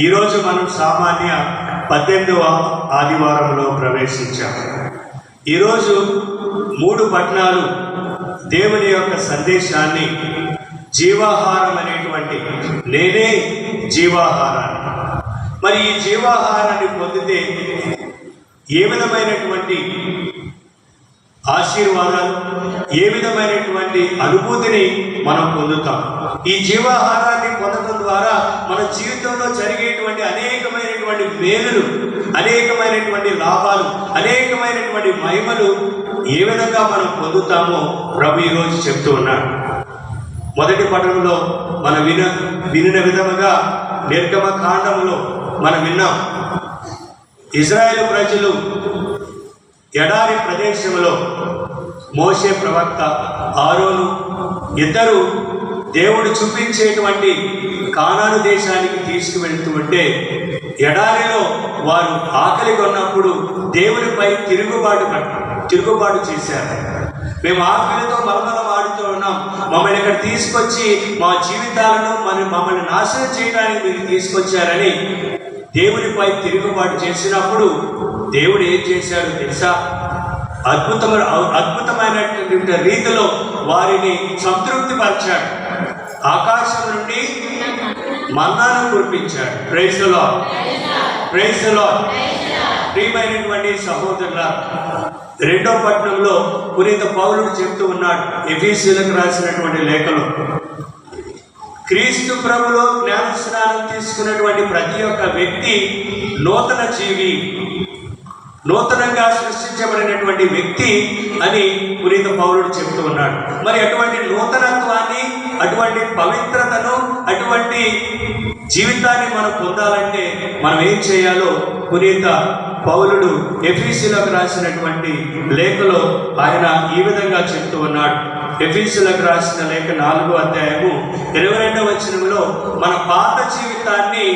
ఈరోజు మనం సామాన్య పద్దెనిమిదవ ఆదివారంలో ప్రవేశించాం. ఈరోజు మూడు పట్టణాలు దేవుని యొక్క సందేశాన్ని జీవాహారం అనేటువంటి నేనే జీవాహారాన్ని. మరి ఈ జీవాహారాన్ని పొందితే ఏ విధమైనటువంటి ఆశీర్వాదాలు ఏ విధమైనటువంటి అనుభూతిని మనం పొందుతాం. ఈ జీవాహారాన్ని పొందడం ద్వారా మన జీవితంలో జరిగేటువంటి అనేకమైనటువంటి మేలులు అనేకమైనటువంటి లాభాలు అనేకమైనటువంటి మహిమలు ఏ విధంగా మనం పొందుతామో ప్రభు ఈరోజు చెప్తూ ఉన్నాడు. మొదటి పఠనంలో మనం విన వినిన విధముగా నిర్గమ కాండంలో మనం విన్నాం. ఇజ్రాయేల్ ప్రజలు ఎడారి ప్రదేశంలో మోసే ప్రవక్త ఆరోను ఇద్దరు దేవుడు చూపించేటువంటి కానాను దేశానికి తీసుకువెళ్తూ ఉంటే ఎడారిలో వారు ఆకలి కొన్నప్పుడు దేవునిపై తిరుగుబాటు తిరుగుబాటు చేశారు. మేము ఆకలితో మలమలం వాడుతూ ఉన్నాం. మమ్మల్ని ఇక్కడ తీసుకొచ్చి మా జీవితాలను మన మమ్మల్ని నాశనం చేయడానికి మీరు తీసుకొచ్చారని దేవునిపై తిరుగుబాటు చేసినప్పుడు దేవుడు ఏం చేశాడు తెలుసా? అద్భుతమైన అద్భుతమైనటువంటి రీతిలో వారిని సంతృప్తిపరిచాడు. ఆకాశం నుండి మన్నాను కురిపించాడు. ప్రేసులో ప్రేసులో ప్రియమైనటువంటి సహోదరుల రెండో పట్టణంలో పునీత పౌరుడు చెప్తూ ఉన్నాడు ఎఫీసీలకు రాసినటువంటి లేఖలు. క్రీస్తు ప్రభులో జ్ఞాన స్నానం తీసుకున్నటువంటి ప్రతి ఒక్క వ్యక్తి నూతన జీవి నూతనంగా సృష్టించబడినటువంటి వ్యక్తి అని పునీత పౌరుడు చెప్తూ ఉన్నాడు. మరి అటువంటి నూతనత్వాన్ని అటువంటి పవిత్రతను అటువంటి జీవితాన్ని మనం పొందాలంటే మనం ఏం చేయాలో పునీత పౌలుడు ఎఫీసీలకు రాసినటువంటి లేఖలో ఆయన ఈ విధంగా చెప్తూ ఉన్నాడు. ఎఫీసులకు రాసిన లేఖ నాలుగో అధ్యాయము ఇరవై రెండవ వచనంలో మన పాత జీవితాన్ని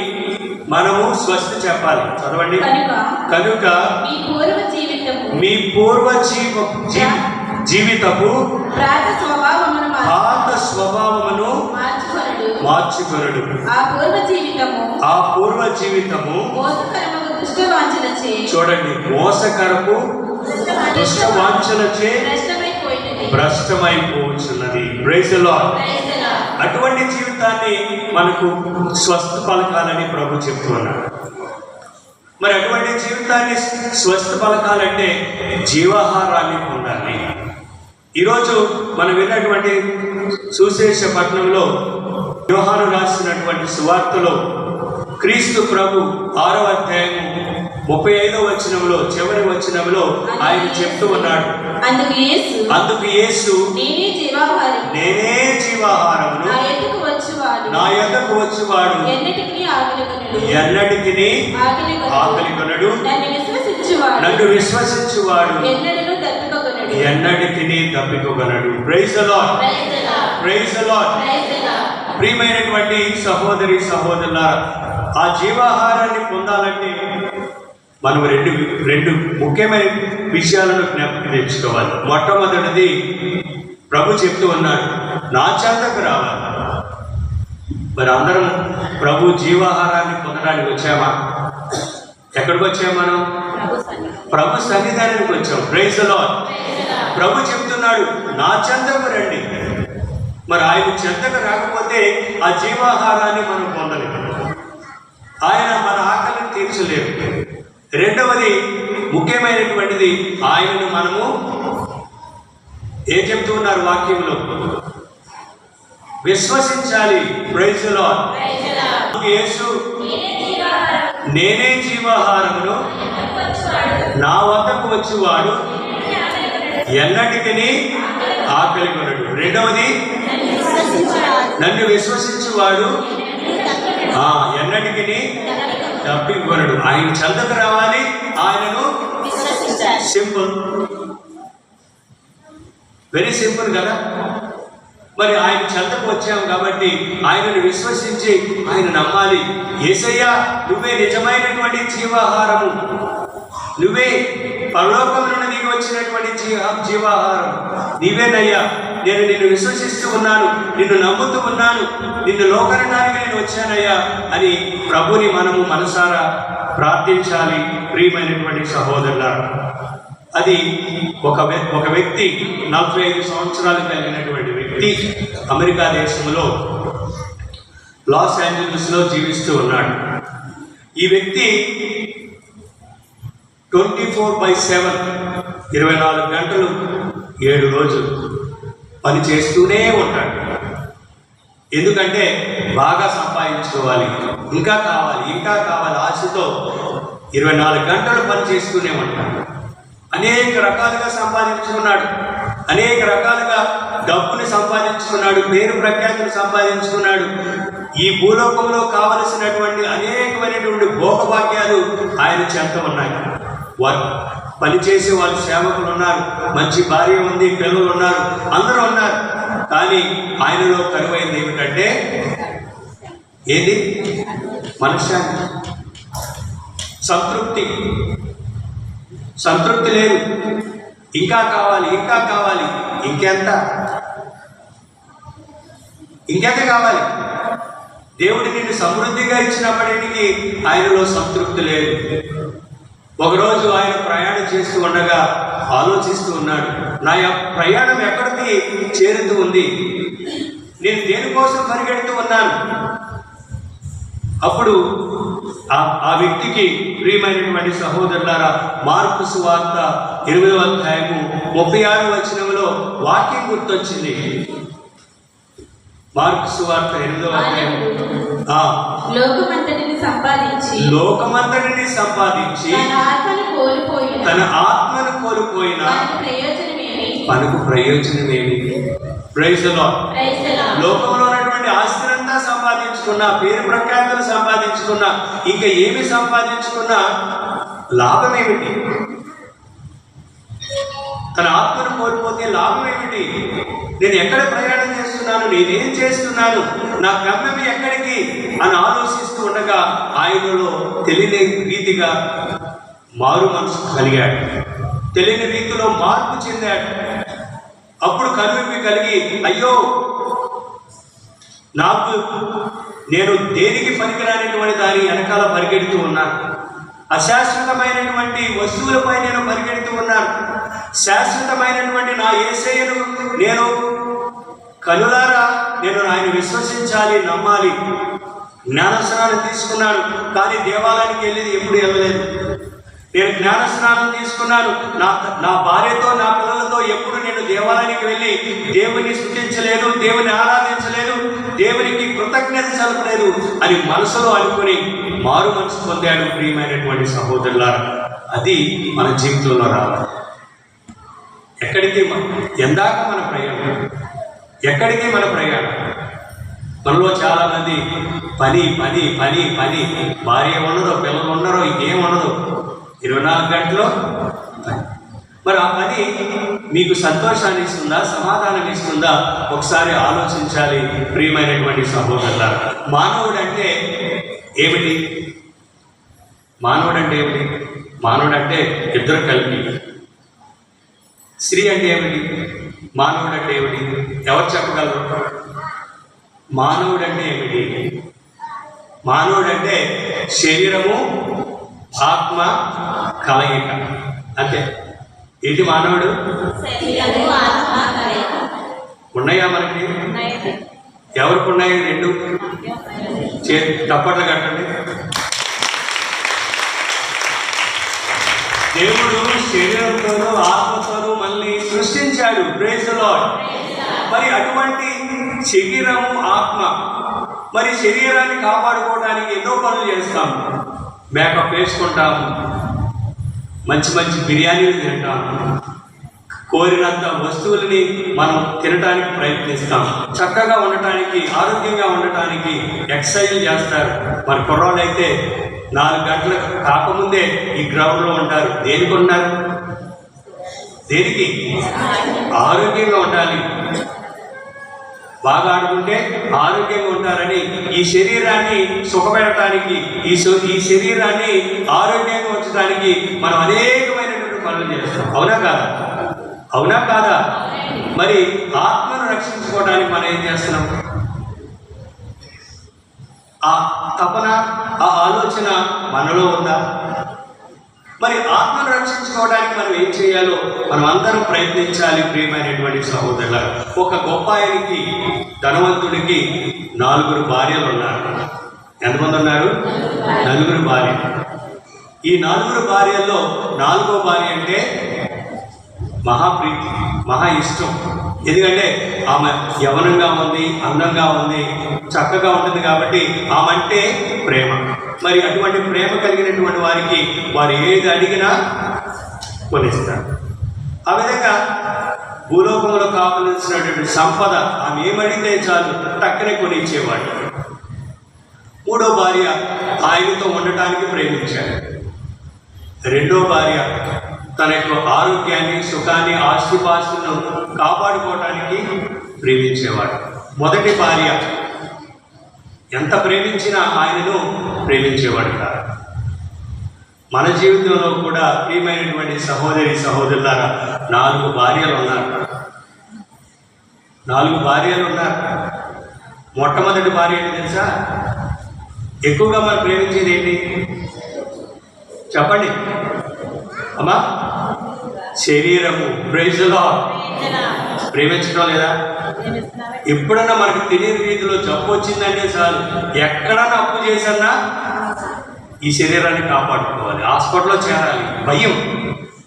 మనము స్వస్థ చెప్పాలి. చదవండి. కనుక మీ పూర్వ జీవ జీవితపు పాత స్వభావమును మార్చుకొనుడు. ఆ పూర్వ జీవితము ఆ పూర్వ జీవితము మోసకరమగు దుష్టవాంఛలచే చూడండి మోసకరపు దుష్ట వాంఛలచే the Lord. అటువంటి జీవితాన్ని మనకు స్వస్థ పలకాలని ప్రభు చెప్తూ ఉన్నాడు మరి అటువంటి జీవితాన్ని స్వస్థ పలకాలంటే జీవాహారాన్ని పొందాలి. ఈరోజు మనం విన్నటువంటి సుశేష పట్టణంలో యోహాను రాసినటువంటి సువార్తలో క్రీస్తు ప్రభు ఆరవ అధ్యాయము ముప్పై ఐదవ వచనంలో చివరి వచనంలో ఆయన చెప్తూ ఉన్నాడు. అందుకు యేసు అందుకు యేసు నేనే జీవాహారం. నేనే నా ఎదుకు వచ్చువాడు. నా యొద్దకు వచ్చువాడు. ఎన్నటికీ ఆకలి కొనుడు. ఎన్నటికి నన్ను విశ్వసించువాడు. నన్ను విశ్వసించువాడు. ఎన్నడను తప్పికొనడు ఎన్నటికి తప్పికొగలడు praise the lord. Praise the lord. ప్రియమైనటువంటి సహోదరి సహోదరుల ఆ జీవాహారాన్ని పొందాలంటే మనం రెండు రెండు ముఖ్యమైన విషయాలను జ్ఞాపకం తెచ్చుకోవాలి మొట్టమొదటిది ప్రభు చెప్తూ ఉన్నాడు నా చెంతకు రావాలి. మరి అందరం ప్రభు జీవాహారాన్ని పొందడానికి వచ్చామా? ఎక్కడికి వచ్చాం మనం? ప్రభు సన్నిధానానికి వచ్చాం. ప్రైజ్ ప్రభు చెప్తున్నాడు నా చెంతకు రండి. మరి ఆయన చెంతకు రాకపోతే ఆ జీవాహారాన్ని మనం పొందలేము. ఆయన మన ఆకలిని తీర్చలేము. రెండవది ముఖ్యమైనటువంటిది ఆయనను మనము ఏం చెప్తూ ఉన్నారు వాక్యంలో? విశ్వసించాలి. ప్రైజ్ యేసు నేనే జీవాహారమును నా వద్దకు వచ్చేవాడు. ఎన్నటికీ ఆకలి కొనడు. రెండవది నన్ను విశ్వసించేవాడు. నన్ను ఎన్నటికీ తప్పికొనడు ఆయన చెంతకు రావాలి ఆయనను. సింపుల్. వెరీ సింపుల్ కదా? మరి ఆయన చెంతకు వచ్చాం కాబట్టి ఆయనను విశ్వసించి ఆయన నమ్మాలి. ఏసయ్యా నువ్వే నిజమైనటువంటి జీవాహారము. నువ్వే పరలోకం నుండి వచ్చినటువంటి జీవ జీవాహారం. నీవేనయ్యా నేను నిన్ను విశ్వసిస్తూ ఉన్నాను నిన్ను నమ్ముతూ ఉన్నాను నిన్ను లోకరణానికి నేను వచ్చానయ్యా అని ప్రభుని మనము మనసారా ప్రార్థించాలి ప్రియమైనటువంటి సహోదరులారా. అది ఒక ఒక వ్యక్తి నలభై ఐదు సంవత్సరాలు కలిగినటువంటి వ్యక్తి అమెరికా దేశంలో లాస్ ఏంజలస్లో జీవిస్తూ ఉన్నాడు. ఈ వ్యక్తి ట్వంటీ ఫోర్ బై సెవెన్ ఇరవై నాలుగు గంటలు ఏడు రోజులు పని చేస్తూనే ఉంటాడు. ఎందుకంటే బాగా సంపాదించుకోవాలి. ఇంకా కావాలి ఇంకా కావాలి ఆశతో ఇరవై నాలుగు గంటలు పని చేస్తూనే ఉంటాడు. అనేక రకాలుగా సంపాదించుకున్నాడు. అనేక రకాలుగా డబ్బుని సంపాదించుకున్నాడు పేరు ప్రఖ్యాతులు సంపాదించుకున్నాడు. ఈ భూలోకంలో కావలసినటువంటి అనేకమైనటువంటి భోగభాగ్యాలు ఆయన చెంత ఉన్నాయి. వారు పనిచేసే వాళ్ళు సేవకులు ఉన్నారు మంచి భార్య ఉంది పిల్లలు ఉన్నారు అందరూ ఉన్నారు. కానీ ఆయనలో కరువైంది ఏమిటంటే ఏది? మనశ్శాంతి. సంతృప్తి. సంతృప్తి లేదు. ఇంకా కావాలి ఇంకా కావాలి ఇంకెంత? ఇంకెంత కావాలి? దేవుడు నిన్ను సమృద్ధిగా ఇచ్చినప్పటికీ ఆయనలో సంతృప్తి లేదు. ఒకరోజు ఆయన ప్రయాణం చేస్తూ ఉండగా ఆలోచిస్తూ ఉన్నాడు నా యొక్క ప్రయాణం ఎక్కడికి చేరుతూ ఉంది? నేను దేనికోసం పరిగెడుతూ ఉన్నాను? అప్పుడు ఆ ఆ వ్యక్తికి ప్రియమైనటువంటి సహోదరులారా మార్పు సువార్త ఇరవై అధ్యాయము ముప్పై ఆరు వచనంలో వాక్యం గుర్తొచ్చింది. మార్పు సువార్త ఎనిమిదవ అధ్యాయం సంపాదించి లోకమంతటిని సంపాదించి తన ఆత్మను కోల్పోయిన తన ఆత్మను కోల్పోయిన ప్రయోజనమేమి మనకు ప్రయోజనమేమి ప్రైజ్. లోకంలో ఉన్నటువంటి ఆస్తినంతా సంపాదించుకున్నా పేరు ప్రఖ్యాతులు సంపాదించుకున్నా ఇంకా ఏమి సంపాదించుకున్నా లాభం ఏమిటి? తన ఆత్మను కోల్పోతే లాభం ఏమిటి? నేను ఎక్కడ ప్రయాణం చేస్తున్నాను నేనేం చేస్తున్నాను? నా గమ్యం ఎక్కడికి? అని ఆలోచిస్తూ ఉండగా ఆయనలో తెలియని రీతిగా మారు మనసు కలిగాడు. తెలియని రీతిలో మార్పు చెందాడు. అప్పుడు కనువిప్పి కలిగి అయ్యో నాకు నేను దేనికి పనికిరానటువంటి దాని వెనకాల పరిగెడుతూ ఉన్నాను అశాశ్వతమైనటువంటి వస్తువులపై నేను పరిగెడుతూ ఉన్నాను. శాశ్వతమైనటువంటి నా ఏసయ్యను నేను కనులారా నేను ఆయన విశ్వసించాలి నమ్మాలి. జ్ఞానస్నానం తీసుకున్నాను కానీ దేవాలయానికి వెళ్ళేది ఎప్పుడు వెళ్ళలేదు. నేను జ్ఞానస్నానం తీసుకున్నాను నా నా భార్యతో నా పిల్లలతో ఎప్పుడు నేను దేవాలయానికి వెళ్ళి దేవుని స్థుతించలేదు దేవుని ఆరాధించలేదు దేవునికి కృతజ్ఞత చదవలేదు అని మనసులో అనుకుని మారు మనసు పొందాడు ప్రియమైనటువంటి సహోదరులారా. అది మన జీవితంలో రావాలి. ఎక్కడికి ఎందాక మన ప్రయాణం. ఎక్కడికి మన ప్రయాణం? మనలో చాలామంది పని పని పని పని. భార్య ఉండదు పిల్లలు ఉండరు ఇంకేం ఉండదు ఇరవై నాలుగు గంటలు పని. మరి ఆ పని మీకు సంతోషాన్ని ఇస్తుందా సమాధానం ఇస్తుందా? ఒకసారి ఆలోచించాలి ప్రియమైనటువంటి సహోదరుల మానవుడు అంటే ఏమిటి? మానవుడు అంటే ఏమిటి? మానవుడు అంటే ఇద్దరు కలిపి. స్త్రీ అంటే ఏమిటి? మానవుడు అంటే ఏమిటి? ఎవరు చెప్పగలరు? మానవుడు అంటే ఏమిటి? మానవుడు అంటే శరీరము ఆత్మ కలయిక. అంతే. ఏంటి మానవుడు. ఉన్నాయా మనకి. ఎవరికి ఉన్నాయి రెండు? చే తప్పట్లు కట్టండి. దేవుడు శరీరంతోనూ ఆత్మతోనూ మనల్ని సృష్టించాడు. ప్రేజ్ లాడ్ మరి అటువంటి శరీరము ఆత్మ మరి శరీరాన్ని కాపాడుకోవడానికి ఎన్నో పనులు చేస్తాం మేకప్ వేసుకుంటాము. మంచి మంచి బిర్యానీలు తింటాము. కోరినంత వస్తువులని మనం తినడానికి ప్రయత్నిస్తాం. చక్కగా ఉండటానికి ఆరోగ్యంగా ఉండటానికి ఎక్సర్సైజ్ చేస్తారు. మరి కుర్రాళ్ళు అయితే నాలుగు గంటలు కాకముందే ఈ గ్రౌండ్లో ఉంటారు. దేనికి ఉన్నారు? దేనికి? ఆరోగ్యంగా ఉండాలి. బాగా ఆడుకుంటే ఆరోగ్యంగా ఉంటారని ఈ శరీరాన్ని సుఖపెట్టడానికి ఈ ఈ శరీరాన్ని ఆరోగ్యంగా ఉంచడానికి మనం అనేకమైనటువంటి పనులు చేస్తాం. అవునా కాదా? అవునా కాదా? మరి ఆత్మను రక్షించుకోవడానికి మనం ఏం చేస్తున్నాం? ఆ తపన ఆ ఆలోచన మనలో ఉందా? మరి ఆత్మను రక్షించుకోవడానికి మనం ఏం చేయాలో మనం అందరం ప్రయత్నించాలి ప్రియమైనటువంటి సహోదరుల ఒక గొప్ప ఆయనకి ధనవంతుడికి నాలుగురు భార్యలు ఉన్నారు. ఎంతమంది ఉన్నారు? నలుగురు భార్య ఈ నలుగురు భార్యల్లో నాలుగో భార్య అంటే మహాప్రీతి మహా ఇష్టం. ఎందుకంటే ఆమె యవనంగా ఉంది అందంగా ఉంది చక్కగా ఉంటుంది కాబట్టి ఆమె అంటే ప్రేమ. మరి అటువంటి ప్రేమ కలిగినటువంటి వారికి వారు ఏది అడిగినా కొనిస్తారు. ఆ విధంగా భూలోకంలో కావలసినటువంటి సంపద ఆమె ఏమడిగితే చాలు టక్కనే కొనిచ్చేవాడు. మూడో భార్య ఆయనతో ఉండటానికి ప్రేమించాడు. రెండో భార్య తన యొక్క ఆరోగ్యాన్ని సుఖాన్ని ఆస్తిపాస్తులను కాపాడుకోవటానికి ప్రేమించేవాడు. మొదటి భార్య ఎంత ప్రేమించినా ఆయనను ప్రేమించేవాడు కాదు. మన జీవితంలో కూడా ప్రియమైనటువంటి సహోదరి సహోదరులారా నాలుగు భార్యలు ఉన్నారు. నాలుగు భార్యలు ఉన్నారు. మొట్టమొదటి భార్య ఏంటి తెలుసా? ఎక్కువగా మనం ప్రేమించేది ఏంటి? చెప్పండి. అమ్మా శరీరము ప్రైజ్లో ప్రేమించడం లేదా? ఎప్పుడన్నా మనకు తెలియని రీతిలో జబ్బు వచ్చిందంటే చాలు. ఎక్కడన్నా అప్పు చేసన్నా ఈ శరీరాన్ని కాపాడుకోవాలి. హాస్పిటల్లో చేరాలి. భయం.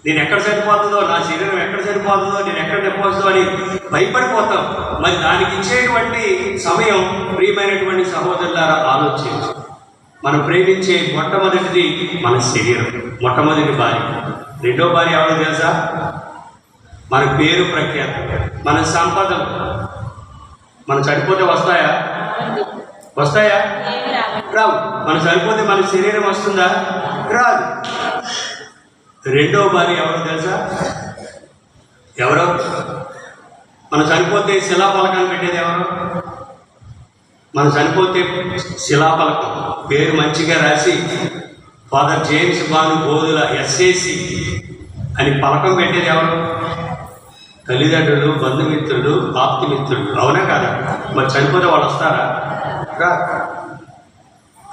నేను ఎక్కడ సరిపోతుందో నా శరీరం ఎక్కడ సరిపోతుందో నేను ఎక్కడ నిపోతుందో అని భయపడిపోతాం. మరి దానికి ఇచ్చేటువంటి సమయం ప్రియమైనటువంటి సహోదరులారా ఆలోచించు. మనం ప్రేమించే మొట్టమొదటిది మన శరీరం మొట్టమొదటి భార్య. రెండో భార్య ఎవరు తెలుసా? మన పేరు ప్రఖ్యాత. మన సంపదలు. మనం చనిపోతే వస్తాయా? వస్తాయా? రావు. మనం చనిపోతే మన శరీరం వస్తుందా? రాదు. రెండో భార్య ఎవరు తెలుసా? ఎవరో? మనం చనిపోతే శిలాఫలకాన్ని పెట్టేది ఎవరు? మనం చనిపోతే శిలాపలకం పేరు మంచిగా రాసి father James Banu Bodhula SAC అని పలకం పెట్టేది ఎవరు? తల్లిదండ్రులు బంధుమిత్రులు ఆప్తిమిత్రులు అవునా కాదా? మరి చనిపోతే వాళ్ళు వస్తారా? రా.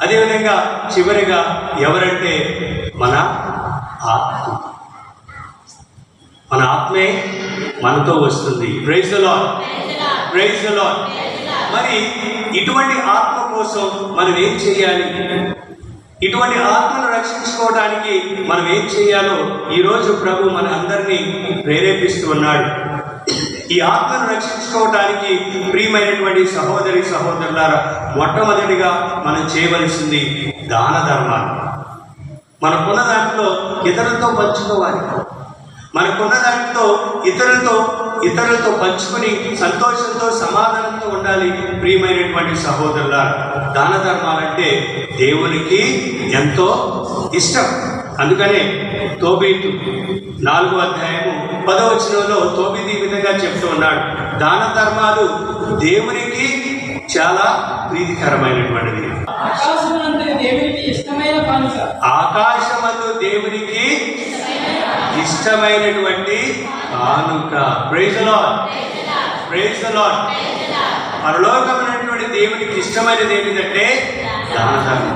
అదేవిధంగా చివరిగా ఎవరంటే మన ఆత్మ. మన ఆత్మే మనతో వస్తుంది. ప్రైజ్ లాడ్ ప్రైజ్ లాడ్ మరి ఇటువంటి ఆత్మ కోసం మనం ఏం చేయాలి? ఇటువంటి ఆత్మను రక్షించుకోవడానికి మనం ఏం చేయాలో ఈరోజు ప్రభు మన అందరినీ ప్రేరేపిస్తూ ఉన్నాడు. ఈ ఆత్మను రక్షించుకోవడానికి ప్రియమైనటువంటి సహోదరి సహోదరులారా మొట్టమొదటిగా మనం చేయవలసింది దాన ధర్మాలు. మనకున్న దాంట్లో ఇతరులతో పంచుకోవాలి. మనకున్న దాంట్లో ఇతరులతో ఇతరులతో పంచుకుని సంతోషంతో సమాధానంతో ఉండాలి ప్రియమైనటువంటి సహోదరుల దాన ధర్మాలంటే దేవునికి ఎంతో ఇష్టం. అందుకనే తోబీతు నాలుగో అధ్యాయము పదవచనంలో తోబీతు ఈ విధంగా చెప్తూ ఉన్నాడు. దాన ధర్మాలు దేవునికి చాలా ప్రీతికరమైనటువంటిది. ఆకాశమందు దేవునికి ఇష్టమైన కానుక ఆకాశమందు దేవునికి ఇష్టమైనటువంటి కానుక. ప్రైజ్ లాడ్ ప్రైజ్ లాడ్ పరలోకమైనటువంటి దేవునికి ఇష్టమైనది ఏమిటంటే దానధర్మం.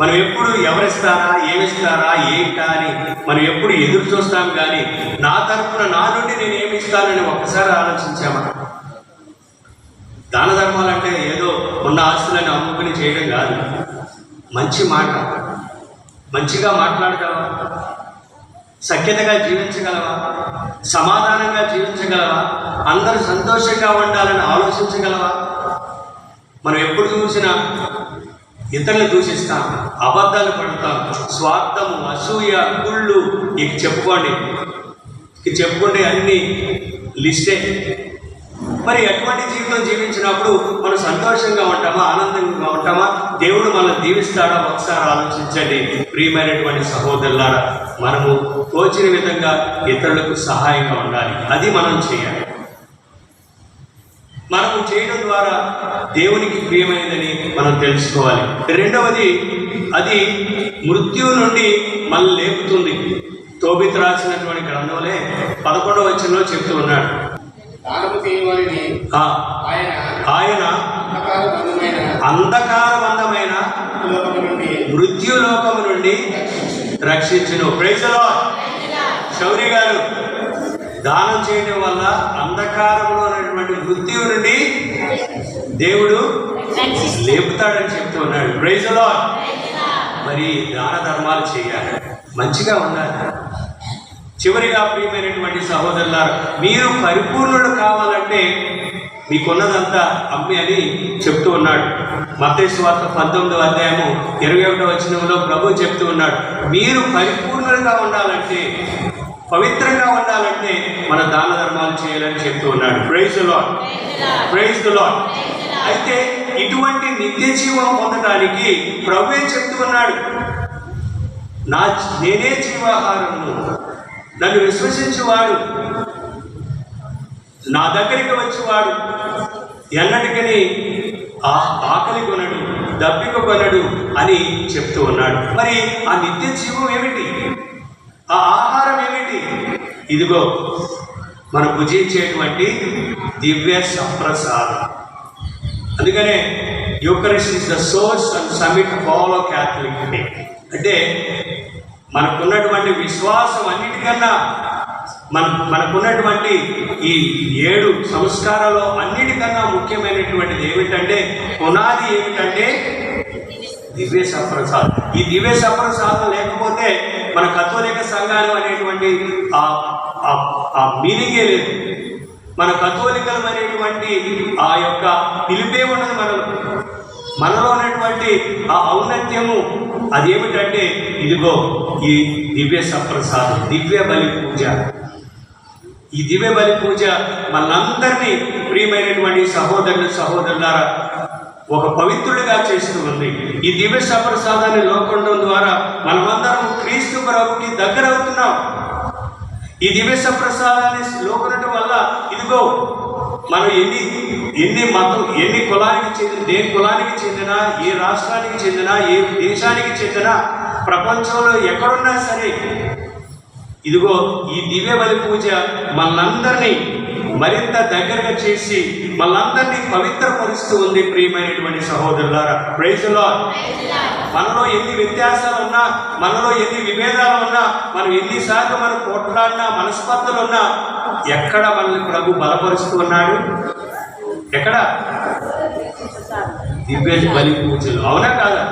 మనం ఎప్పుడు ఎవరిస్తారా ఏమిస్తారా ఏంటా అని మనం ఎప్పుడు ఎదురు చూస్తాం కానీ నా తరపున నా నుండి నేను ఏమి ఇస్తానని ఒక్కసారి ఆలోచించామా? దాన ధర్మాలంటే ఏదో ఉన్న ఆస్తులను అమ్ముకుని చేయడం కాదు. మంచి మాట. మంచిగా మాట్లాడగలవా సఖ్యతగా జీవించగలవా? సమాధానంగా జీవించగలవా? అందరూ సంతోషంగా ఉండాలని ఆలోచించగలవా? మనం ఎప్పుడు చూసినా ఇతరులు దూషిస్తాం అబద్ధాలు పడతాం స్వార్థము అసూయ కుళ్ళు. ఇక చెప్పుకోండి. ఇక చెప్పుకుంటే అన్ని లిస్టే. మరి ఎటువంటి జీవితం జీవించినప్పుడు మనం సంతోషంగా ఉంటామా ఆనందంగా ఉంటామా? దేవుడు మనల్ని దీవిస్తాడా? ఒకసారి ఆలోచించండి. ప్రియమైనటువంటి సహోదరులారా మనము తోచిన విధంగా ఇతరులకు సహాయంగా ఉండాలి. అది మనం చేయాలి. మనము చేయడం ద్వారా దేవునికి ప్రియమైనదని మనం తెలుసుకోవాలి. రెండవది అది మృత్యువు నుండి మనల్ని లేపుతుంది. తోబిత్ రాసినటువంటి గ్రంథంలో పదకొండవ వచనంలో చెప్తూ ఉన్నాడు. ఆయన అంధకారబంధమైన మృత్యులోకము నుండి రక్షించును. ప్రైజలో శౌరి గారు దానం చేయడం వల్ల అంధకారంలో ఉన్నటువంటి మృత్యు నుండి దేవుడు లేపుతాడని చెప్తూ ఉన్నాడు. ప్రైజలో మరి దాన ధర్మాలు చేయాలి. మంచిగా ఉండాలి. చివరిగా ప్రియమైనటువంటి సహోదరులారు మీరు పరిపూర్ణుడు కావాలంటే మీకున్నదంతా అమ్మి అని చెప్తూ ఉన్నాడు. మతేశ్వార్త పంతొమ్మిదవ అధ్యాయము ఇరవై ఒకటో వచనంలో ప్రభు చెప్తూ ఉన్నాడు. మీరు పరిపూర్ణంగా ఉండాలంటే పవిత్రంగా ఉండాలంటే మన దాన ధర్మాలు చేయాలని చెప్తూ ఉన్నాడు. ప్రైజ్ లాడ్ ప్రైజ్ లాడ్ అయితే ఇటువంటి నిత్య జీవం పొందడానికి ప్రభువే చెప్తూ ఉన్నాడు. నా నేనే జీవాహారము. నన్ను విశ్వసించేవాడు. నా దగ్గరికి వచ్చేవాడు. ఎన్నటికని ఆ ఆకలి కొనడు దప్పిక కొనడు అని చెప్తూ ఉన్నాడు. మరి ఆ నిత్య జీవం ఏమిటి? ఆ ఆహారం ఏమిటి? ఇదిగో మనం భుజించేటువంటి దివ్య సంప్రసాదం. అందుకనే Eucharist is the source and summit of all Catholic అంటే మనకున్నటువంటి విశ్వాసం అన్నిటికన్నా మన మనకున్నటువంటి ఈ ఏడు సంస్కారాలు అన్నిటికన్నా ముఖ్యమైనటువంటిది ఏమిటంటే పునాది ఏమిటంటే దివ్య సప్రసాదం. ఈ దివ్య సప్రసాదం లేకపోతే మన కథోలిక సంఘాలు అనేటువంటి ఆ ఆ- ఆ మీనింగే లేదు. మన కథోలికలు అనేటువంటి ఆ యొక్క పిలిపే ఉన్నది మనం మనలో ఉన్నటువంటి ఆ ఔన్నత్యము అదేమిటంటే ఇదిగో ఈ దివ్య సప్రసాదం దివ్య బలి పూజ. ఈ దివ్య బలి పూజ మనందరినీ ప్రియమైనటువంటి సహోదరులు సహోదరులారా ఒక పవిత్రుడిగా చేస్తుంది ఈ దివ్య సప్రసాదాన్ని లోకొండం ద్వారా మనమందరం క్రీస్తు ప్రభుకి దగ్గర అవుతున్నాం. ఈ దివ్య సప్రసాదాన్ని లోకొనటం వల్ల ఇదిగో మనం ఎన్ని ఎన్ని మతం ఎన్ని కులానికి చెందిన ఏ కులానికి చెందిన ఏ రాష్ట్రానికి చెందిన ఏ దేశానికి చెందిన ప్రపంచంలో ఎక్కడున్నా సరే ఇదిగో ఈ దివ్య బలి పూజ మనందరినీ మరింత దగ్గరగా చేసి మనందరినీ పవిత్రపరుస్తూ ఉంది ప్రియమైనటువంటి సహోదరులారా. ప్రైజులో మనలో ఎన్ని వ్యత్యాసాలు ఉన్నా మనలో ఎన్ని విభేదాలు ఉన్నా మనం ఎన్నిసార్లు మనం పోట్లాడినా మనస్పర్ధలు ఉన్నా ఎక్కడ మనల్ని ప్రభు బలపరుస్తూ ఉన్నాడు? ఎక్కడ? దివ్య బలి పూజలు. అవునా కాదా?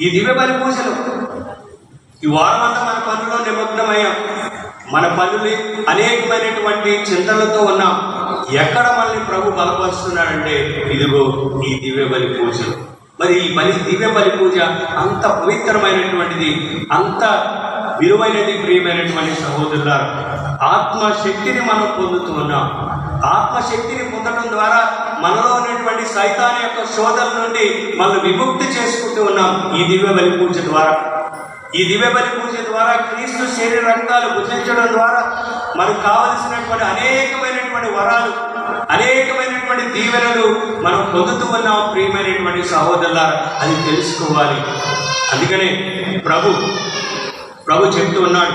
ఈ దివ్య బలి పూజలు ఈ వారం అంతా మన పనుల్లో నిమగ్నమయ్యాం. మన పనులు అనేకమైనటువంటి చింతలతో ఉన్నాం. ఎక్కడ మనల్ని ప్రభు బలపరుస్తున్నాడంటే ఇదిగో ఈ దివ్య బలి పూజ. మరి ఈ బలి దివ్య బలి పూజ అంత పవిత్రమైనటువంటిది అంత విలువైనది ప్రియమైనటువంటి సహోదరులారు ఆత్మశక్తిని మనం పొందుతూ ఉన్నాం. ఆత్మశక్తిని పొందడం ద్వారా మనలో ఉన్నటువంటి సైతాన్ యొక్క శోధన నుండి మనం విముక్తి చేసుకుంటూ ఉన్నాం ఈ దివ్య బలి పూజ ద్వారా. ఈ దివ్య బలి పూజ ద్వారా క్రీస్తు శరీర రక్తాలు గుర్తించడం ద్వారా మనకు కావలసినటువంటి అనేకమైనటువంటి వరాలు అనేకమైనటువంటి దీవెనలు మనం పొందుతూ ఉన్నాం ప్రియమైనటువంటి సహోదరులారా అది తెలుసుకోవాలి. అందుకనే ప్రభు ప్రభు చెప్తూ ఉన్నాడు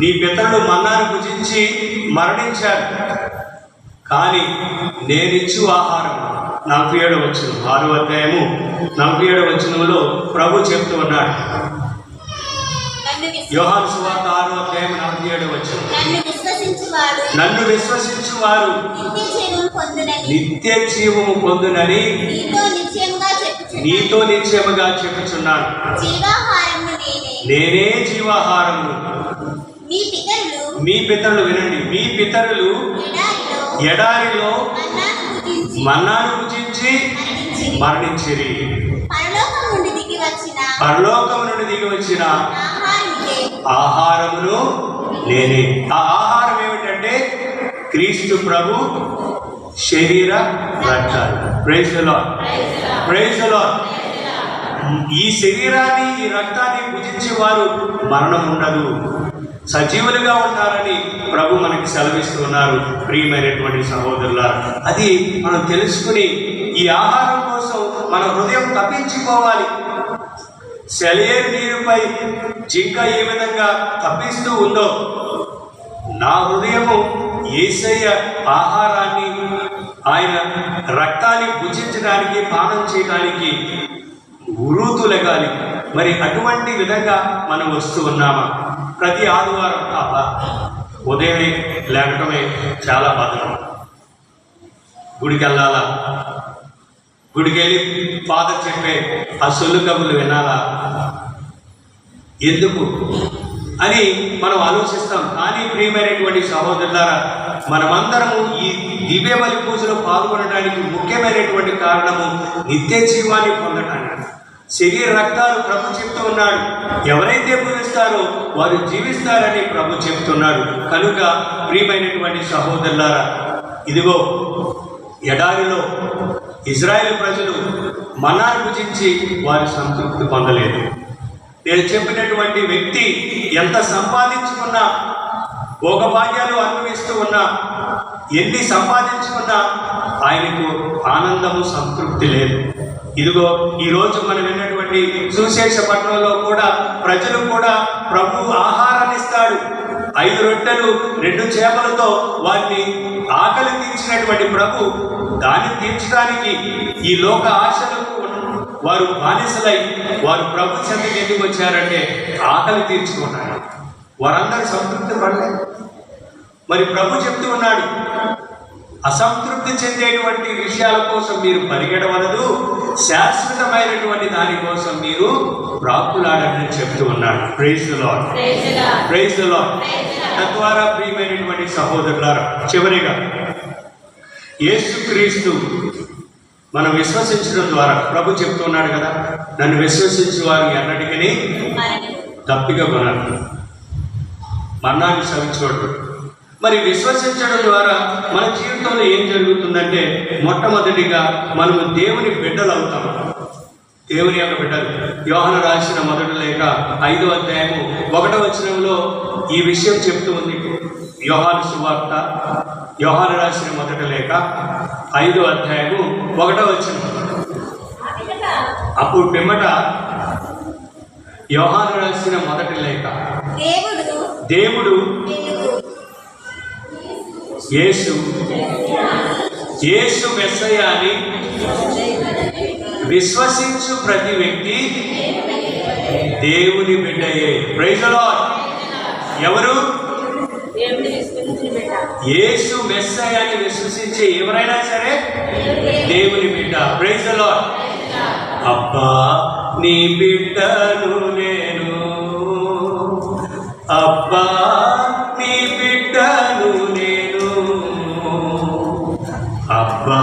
నీ పితరులు మన్నాను భుజించి మరణించారు కానీ నేనిచ్చు ఆహారం నలభై ఏడు వచ్చిన ఆరు అధ్యాయము నలభై ఏడు వచనంలో ప్రభు చెప్తూ ఉన్నాడు. యోహాను సువార్త ఆరు అధ్యాయం నలభై ఏడు నన్ను విశ్వసించు వారు నిత్య జీవము పొందునని. నీతో నిశ్చయముగా చెప్పుచున్నాను. నేనే. జీవాహారము. మీ పితరులు వినండి. మీ పితరులు ఎడారిలో మన్నాను మరణించిరి. మరణించిరి. పరలోకం నుండి దిగి వచ్చిన ఆహారమును నేనే. ఆ ఆహారం ఏమిటంటే క్రీస్తు ప్రభు శరీర రక్తాలు ప్రైజ్ ప్రైజ్ ఈ శరీరాన్ని ఈ రక్తాన్ని భుజించే వారు మరణం ఉండదు. సజీవులుగా ఉంటారని ప్రభు మనకి సెలవిస్తున్నారు. ప్రియమైనటువంటి సహోదరులారు అది మనం తెలుసుకుని ఈ ఆహారం కోసం మన హృదయం తప్పించుకోవాలి. సెలయేరు నీరుపై జింక ఏ విధంగా తప్పిస్తూ ఉందో నా హృదయము ఏసయ్య ఆహారాన్ని ఆయన రక్తాన్ని భుజించడానికి పానం చేయడానికి ఉరుతులగాలి. మరి అటువంటి విధంగా మనం వస్తూ ఉన్నామా? ప్రతి ఆదివారం అబ్బా ఉదయమే లేకటమే చాలా భద్రం గుడికి వెళ్ళాలా గుడికెళ్ళి ఫాదర్ చెప్పే ఆ సొల్లు కబుర్లు వినాలా? ఎందుకు? అని మనం ఆలోచిస్తాం. కానీ ప్రియమైనటువంటి సహోదరులారా మనమందరము ఈ దివ్య బలి పూజలో పాల్గొనడానికి ముఖ్యమైనటువంటి కారణము నిత్య జీవాన్ని పొందటానికి. శరీర రక్తాలు ప్రభు చెప్తూ ఉన్నాడు. ఎవరైతే పూజిస్తారో వారు జీవిస్తారని ప్రభు చెప్తున్నాడు. కనుక ప్రియమైనటువంటి సహోదరులారా ఇదిగో ఎడారిలో ఇజ్రాయెల్ ప్రజలు మనాను భుజించి వారి సంతృప్తి పొందలేదు. నేను చెప్పినటువంటి వ్యక్తి ఎంత సంపాదించుకున్నా భోగభాగ్యాలు అనుభవిస్తూ ఉన్నా ఎన్ని సంపాదించుకున్నా ఆయనకు ఆనందము సంతృప్తి లేదు. ఇదిగో ఈరోజు మనం విన్నటువంటి సుశేష పట్టణంలో కూడా ప్రజలు కూడా ప్రభు ఆహారాన్ని ఇస్తాడు. ఐదు రొట్టెలు రెండు చేపలతో వారిని ఆకలి తీర్చినటువంటి ప్రభు దాన్ని తీర్చడానికి ఈ లోక ఆశలకు వారు బానిసలై వారు ప్రభు చెంతకి ఎందుకు వచ్చారంటే ఆకలి తీర్చుకున్నారు. వారందరూ సంతృప్తి పడలేదు మరి ప్రభు చెప్తూ ఉన్నాడు అసంతృప్తి చెందేటువంటి విషయాల కోసం మీరు పరిగెడవలదు శాశ్వతమైనటువంటి దాని కోసం మీరు ప్రాప్తులాడని చెప్తూ ఉన్నాడు. ప్రైజ్ లాడ్ ప్రైజ్ లాడ్ తద్వారా ప్రియమైనటువంటి సహోదరులారా చివరిగా యేసుక్రీస్తు మనం విశ్వసించడం ద్వారా ప్రభు చెప్తున్నాడు కదా నన్ను విశ్వసించే వారు ఎన్నటికీ తప్పిగా కొనాలి మరణాన్ని సవించోడు మరి విశ్వసించడం ద్వారా మన జీవితంలో ఏం జరుగుతుందంటే మొట్టమొదటిగా మనము దేవుని బిడ్డలు అవుతాం. దేవుని యొక్క బిడ్డలు. యోహన రాసిన మొదటి లేక ఐదో అధ్యాయము ఒకటో వచనంలో ఈ విషయం చెప్తూ ఉంది యోహాను సువార్త యోహాను రాసిన మొదటి లేక ఐదో అధ్యాయము ఒకటో వచనం. అప్పుడు పిమ్మట యోహాను రాసిన మొదటి లేఖ. దేవుడు యేసు యేసు మెస్సయ్య అని విశ్వసించు ప్రతి వ్యక్తి దేవుని బిడ్డయే. ప్రైజ్ ఎవరు? యేసు మెస్సయ్య అని విశ్వసించే ఎవరైనా సరే దేవుని బిడ్డ. ప్రైజ్ లార్డ్ అబ్బా నీ బిడ్డను నేను. అబ్బా నీ బిడ్డను నేను. అబ్బా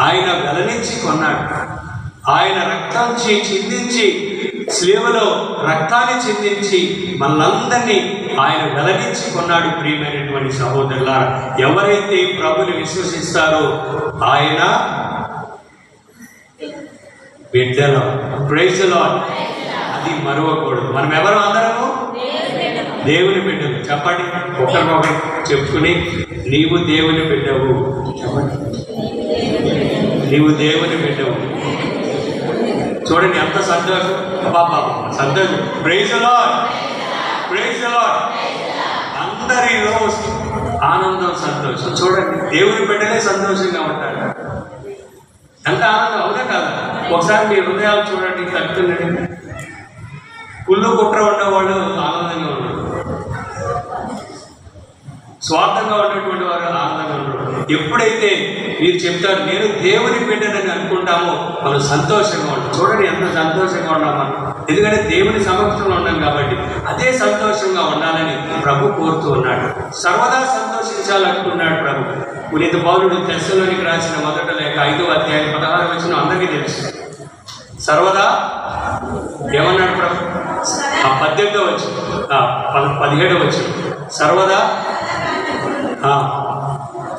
ఆయన వెలనించి కొన్నాడు. ఆయన రక్తాన్ని చిందించి స్లేవలో రక్తాన్ని చిందించి మనందరినీ ఆయన వెలగించి కొన్నాడు ప్రియమైనటువంటి సహోదరులారా. ఎవరైతే ప్రభుని విశ్వసిస్తారో ఆయన బిడ్డలో. ప్రైజ్లో అది మరవకూడదు. మనం ఎవరు? అందరము? దేవుని బిడ్డలు. చెప్పండి. ఒకరికొకరు చెప్పుకుని నీవు దేవుని బిడ్డవు. చెప్పండి. నీవు దేవుని బిడ్డవు. చూడండి ఎంత సంతోషం. బాబా సంతోషం. ప్రైజ్ లాడ్ ప్రైజ్ లాడ్ అందరిలో ఆనందం సంతోషం. చూడండి దేవుని బిడ్డలే సంతోషంగా ఉంటారు. ఎంత ఆనందం? అవునా కాదు? ఒకసారి మీ హృదయాలు చూడండి తగ్గుతుండండి కుళ్ళు కుట్ర ఉన్నవాళ్ళు ఆనందంగా ఉన్నారు. స్వార్థంగా ఉన్నటువంటి వారు ఆనందంగా ఉన్నారు. ఎప్పుడైతే మీరు చెప్తారు నేను దేవుని బిడ్డనని అనుకుంటామో. మనం సంతోషంగా ఉంటాం చూడండి ఎంత సంతోషంగా ఉన్నాం మనం. ఎందుకంటే దేవుని సమక్షంలో ఉన్నాం కాబట్టి అదే సంతోషంగా ఉండాలని ప్రభు కోరుతూ ఉన్నాడు. సర్వదా సంతోషించాలనుకున్నాడు ప్రభు. పునీత పౌరుడు తెస్సలోనికి రాసిన మొదట లేక ఐదో అధ్యాయం పదహారు వచ్చిన అందరికీ తెలుసు. సర్వదా ఏమన్నాడు ప్రభు? ఆ పద్దెనిమిదో వచ్చి పదిహేడో వచ్చి సర్వదా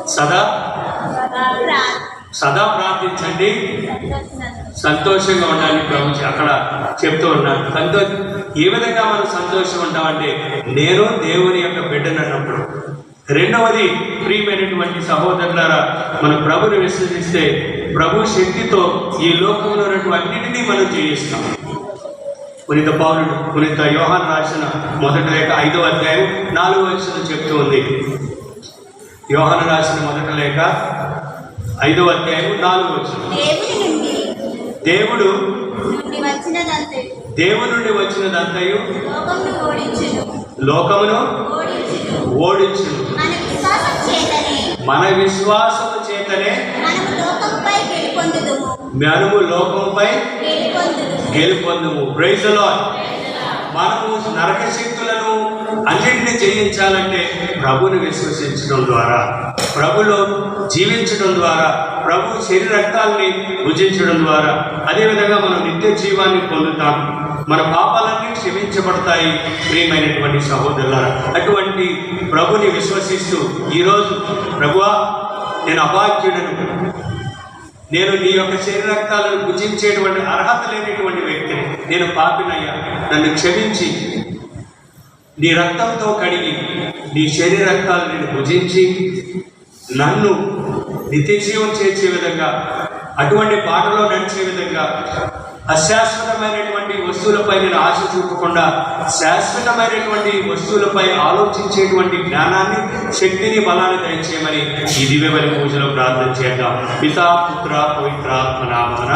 సదా సదా ప్రార్థించండి. సంతోషంగా ఉండాలి ప్రభు అక్కడ చెప్తూ ఉన్నారు. సంతోష ఏ విధంగా మనం సంతోషం ఉంటామంటే నేను దేవుని యొక్క బిడ్డను అన్నప్పుడు. రెండవది ప్రియమైనటువంటి సహోదరులారా మన ప్రభుని విశ్వసిస్తే ప్రభు శక్తితో ఈ లోకంలో ఉన్నటువంటి మనం జయిస్తాం. పునీత పౌరుడు పునీత యోహాన్ రాసిన మొదటి లేఖ ఐదవ అధ్యాయం నాలుగో వయసులో చెప్తూ ఉంది. యోహాన్ రాసిన మొదటి లేఖ ఐదవ అధ్యాయం నాలుగవ వచనం. దేవుని నుండి దేవుడు నుండి లోకంను ఓడించును. లోకమును ఓడించును. మన విశ్వాసం చేతనే. మన విశ్వాసము చేతనే మనము లోకంపై గెలుపొందుము. ప్రైజ్ మనము నరక శక్తులను అన్నింటినీ జయించాలంటే ప్రభుని విశ్వసించడం ద్వారా ప్రభులో జీవించడం ద్వారా ప్రభు శరీర రక్తాల్ని భుజించడం ద్వారా అదేవిధంగా మనం నిత్య జీవాన్ని పొందుతాం. మన పాపాలన్నీ క్షమించబడతాయి ప్రియమైనటువంటి సహోదరులారా. అటువంటి ప్రభుని విశ్వసిస్తూ ఈరోజు ప్రభువా నేను అభాగ్యుడను. నేను నీ యొక్క శరీర రక్తాలను భుజించేటువంటి అర్హత లేనటువంటి వ్యక్తిని. నేను పాపినయ్యా. నన్ను క్షమించి నీ రక్తంతో కడిగి నీ శరీర రక్తాలు నేను భుజించి నన్ను నిత్యజీవం చేర్చే విధంగా అటువంటి బాటలో నడిచే విధంగా అశాశ్వతమైనటువంటి వస్తువులపై నేను ఆశ చూపకుండా శాశ్వతమైనటువంటి వస్తువులపై ఆలోచించేటువంటి జ్ఞానాన్ని శక్తిని బలాన్ని దయచేయమని ఈ దివ్యమైన పూజలో ప్రార్థన చేద్దాం. పితా పుత్ర పవిత్రాత్మ నామన